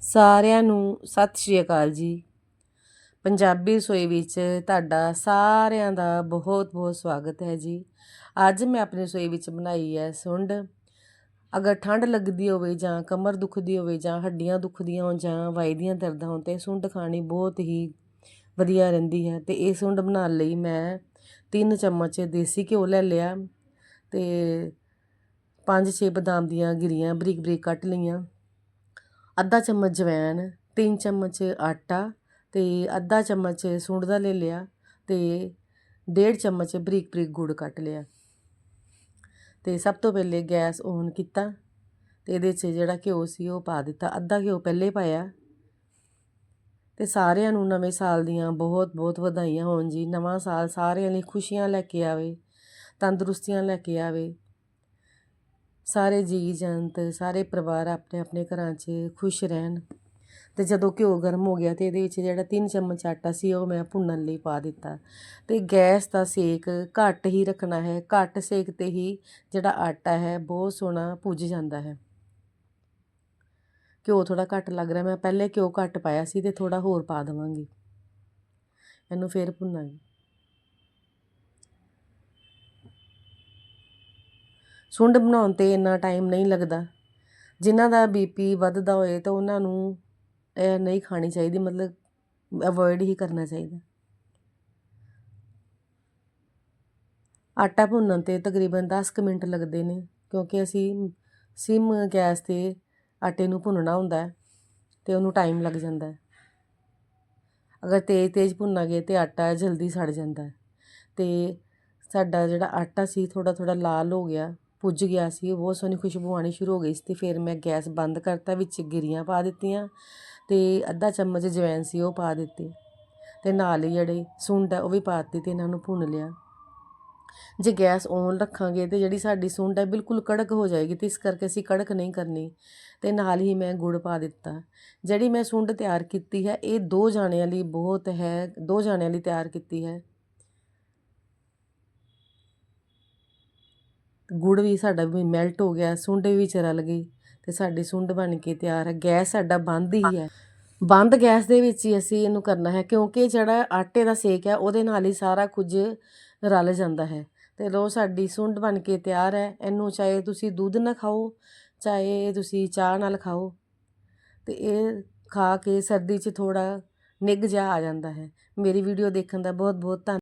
ਸਾਰਿਆਂ ਨੂੰ ਸਤਿ ਸ਼੍ਰੀ ਅਕਾਲ ਜੀ। ਪੰਜਾਬੀ ਰਸੋਈ ਵਿੱਚ ਤੁਹਾਡਾ ਸਾਰਿਆਂ ਦਾ ਬਹੁਤ ਬਹੁਤ ਸਵਾਗਤ ਹੈ ਜੀ। ਅੱਜ ਮੈਂ ਆਪਣੀ ਰਸੋਈ ਵਿੱਚ ਬਣਾਈ ਹੈ ਸੁੰਡ। ਅਗਰ ਠੰਡ ਲੱਗਦੀ ਹੋਵੇ ਜਾਂ ਕਮਰ ਦੁਖਦੀ ਹੋਵੇ ਜਾਂ ਹੱਡੀਆਂ ਦੁਖਦੀਆਂ ਹੋਣ ਜਾਂ ਵਾਈ ਦੀਆਂ ਦਰਦਾਂ ਹੋਣ ਤੇ ਸੁੰਡ ਖਾਣੀ ਬਹੁਤ ਹੀ ਵਧੀਆ ਰਹਿੰਦੀ ਹੈ ਤੇ ਇਹ ਸੁੰਡ ਬਣਾਉਣ ਲਈ ਮੈਂ 3 ਚਮਚ ਦੇਸੀ ਘਿਓ ਲੈ ਲਿਆ ਤੇ 5-6 ਬਦਾਮ ਦੀਆਂ ਗਿਰੀਆਂ ਬਰੀਕ ਬਰੀਕ ਕੱਟ ਲਈਆਂ। ਅੱਧਾ ਚਮਚ ਜਵੈਣ 3 ਚਮਚ ਆਟਾ ਅਤੇ ਅੱਧਾ ਚਮਚ ਸੁੰਡ ਦਾ ਲੈ ਲਿਆ ਅਤੇ ਡੇਢ ਚਮਚ ਬਰੀਕ ਬਰੀਕ ਗੁੜ ਕੱਟ ਲਿਆ। ਅਤੇ ਸਭ ਤੋਂ ਪਹਿਲੇ ਗੈਸ ਔਨ ਕੀਤਾ ਅਤੇ ਇਹਦੇ 'ਚ ਜਿਹੜਾ ਘਿਓ ਸੀ ਉਹ ਪਾ ਦਿੱਤਾ। ਅੱਧਾ ਘਿਓ ਪਹਿਲੇ ਪਾਇਆ ਤੇ ਸਾਰਿਆਂ ਨੂੰ ਨਵੇਂ ਸਾਲ ਦੀਆਂ ਬਹੁਤ ਬਹੁਤ ਵਧਾਈਆਂ ਹੋਣ ਜੀ। ਨਵਾਂ ਸਾਲ ਸਾਰਿਆਂ ਲਈ ਖੁਸ਼ੀਆਂ ਲੈ ਕੇ ਆਵੇ, ਤੰਦਰੁਸਤੀਆਂ ਲੈ ਕੇ ਆਵੇ। ਸਾਰੇ ਜੀ ਜੰਤ ਸਾਰੇ ਪਰਿਵਾਰ ਆਪਣੇ ਆਪਣੇ ਘਰਾਂ 'ਚ ਖੁਸ਼ ਰਹਿਣ। ਤੇ ਜਦੋਂ ਘਿਓ ਗਰਮ ਹੋ ਗਿਆ ਤੇ ਇਹਦੇ ਵਿੱਚ ਜਿਹੜਾ 3 ਚਮਚ ਆਟਾ ਸੀ, ਉਹ ਮੈਂ ਭੁੰਨਣ ਲਈ ਪਾ ਦਿੱਤਾ। ਤੇ ਗੈਸ ਦਾ ਸੇਕ ਘੱਟ ਹੀ ਰੱਖਣਾ ਹੈ। ਘੱਟ ਸੇਕ ਤੇ ਹੀ ਜਿਹੜਾ ਆਟਾ ਹੈ, ਬਹੁਤ ਸੋਹਣਾ ਪੁੱਜ ਜਾਂਦਾ ਹੈ। ਘਿਓ ਥੋੜਾ ਘੱਟ ਲੱਗ ਰਿਹਾ। ਮੈਂ ਪਹਿਲੇ ਘਿਓ ਘੱਟ ਪਾਇਆ ਸੀ ਤੇ ਥੋੜਾ ਹੋਰ ਪਾ ਦਵਾਂਗੀ। ਇਹਨੂੰ ਫੇਰ ਭੁੰਨਾਂਗੀ। ਸੁੰਡ ਬਣਾਉਣ ਤੇ ਇੰਨਾ ਟਾਈਮ ਨਹੀਂ ਲੱਗਦਾ। ਜਿਨ੍ਹਾਂ ਦਾ ਬੀਪੀ ਵੱਧਦਾ ਹੋਏ ਤਾਂ ਉਹਨਾਂ ਨੂੰ ਇਹ ਨਹੀਂ ਖਾਣੀ ਚਾਹੀਦੀ, ਮਤਲਬ ਅਵੋਇਡ ਹੀ ਕਰਨਾ ਚਾਹੀਦਾ। ਆਟਾ ਭੁੰਨਣ ਤੇ ਤਕਰੀਬਨ 10 ਕੁ ਮਿੰਟ ਲੱਗਦੇ ਨੇ, ਕਿਉਂਕਿ ਅਸੀਂ ਸਿਮ ਗੈਸ ਤੇ ਆਟੇ ਨੂੰ ਭੁੰਨਣਾ ਹੁੰਦਾ ਹੈ ਤੇ ਉਹਨੂੰ ਟਾਈਮ ਲੱਗ ਜਾਂਦਾ ਹੈ। ਅਗਰ ਤੇਜ਼ ਤੇਜ਼ ਭੁੰਨਾਂਗੇ ਤੇ ਆਟਾ ਜਲਦੀ ਸੜ ਜਾਂਦਾ ਹੈ ਤੇ ਸਾਡਾ ਜਿਹੜਾ ਆਟਾ ਸੀ ਥੋੜਾ ਥੋੜਾ ਲਾਲ ਹੋ ਗਿਆ। ਪੁੱਜ ਗਿਆ ਸੀ ਬਹੁਤ ਸੋਹਣੀ ਖੁਸ਼ਬੂ ਆਣੀ ਸ਼ੁਰੂ ਹੋ ਗਈ ਸੀ ਤੇ ਫਿਰ ਮੈਂ ਗੈਸ ਬੰਦ ਕਰਤਾ, ਵਿੱਚ ਗਿਰੀਆਂ ਪਾ ਦਿੱਤੀਆਂ ਤੇ ਅੱਧਾ ਚਮਚ ਜਵੈਨ ਸੀ ਉਹ ਪਾ ਦਿੱਤੀ ਤੇ ਨਾਲ ਹੀ ਜਿਹੜੇ ਸੁੰਡ ਹੈ ਉਹ ਵੀ ਪਾ ਦਿੱਤੀ ਤੇ ਇਹਨਾਂ ਨੂੰ ਭੁੰਨ ਲਿਆ। ਜੇ ਗੈਸ ਔਨ ਰੱਖਾਂਗੇ ਤੇ ਜਿਹੜੀ ਸਾਡੀ ਸੁੰਡ ਹੈ ਬਿਲਕੁਲ ਕੜਕ ਹੋ ਜਾਏਗੀ ਤੇ ਇਸ ਕਰਕੇ ਅਸੀਂ ਕੜਕ ਨਹੀਂ ਕਰਨੀ ਤੇ ਨਾਲ ਹੀ ਮੈਂ ਗੁੜ ਪਾ ਦਿੱਤਾ। ਜਿਹੜੀ ਮੈਂ ਸੁੰਡ ਤਿਆਰ ਕੀਤੀ ਹੈ, ਇਹ ਦੋ ਜਾਣਿਆਂ ਲਈ ਬਹੁਤ ਹੈ, ਦੋ ਜਾਣਿਆਂ ਲਈ ਤਿਆਰ ਕੀਤੀ ਹੈ। ਗੁੜ ਵੀ ਸਾਡਾ ਵੀ ਮੈਲਟ ਹੋ ਗਿਆ, ਸੁੰਡ ਵੀ 'ਚ ਰਲ ਗਈ ਤੇ ਸਾਡੀ ਸੁੰਡ ਬਣ ਕੇ ਤਿਆਰ ਹੈ। ਗੈਸ ਸਾਡਾ ਬੰਦ ਹੀ ਹੈ। ਬੰਦ ਗੈਸ ਦੇ ਵਿੱਚ ਹੀ ਅਸੀਂ ਇਹਨੂੰ ਕਰਨਾ ਹੈ ਕਿਉਂਕਿ ਜਿਹੜਾ ਆਟੇ ਦਾ ਸੇਕ ਹੈ, ਉਹਦੇ ਨਾਲ ਹੀ ਸਾਰਾ ਕੁਝ ਰਲ ਜਾਂਦਾ ਹੈ। ਤੇ ਲੋ ਸਾਡੀ ਸੁੰਡ ਬਣ ਕੇ ਤਿਆਰ ਹੈ। ਇਹਨੂੰ ਚਾਹੇ ਤੁਸੀਂ ਦੁੱਧ ਨਾਲ ਖਾਓ, ਚਾਹੇ ਤੁਸੀਂ ਚਾਹ ਨਾਲ ਖਾਓ, ਤੇ ਇਹ ਖਾ ਕੇ ਸਰਦੀ 'ਚ ਥੋੜਾ ਨਿੱਘ ਜਾ ਆ ਜਾਂਦਾ ਹੈ। ਮੇਰੀ ਵੀਡੀਓ ਦੇਖਣ ਦਾ ਬਹੁਤ ਬਹੁਤ ਧੰਨਵਾਦ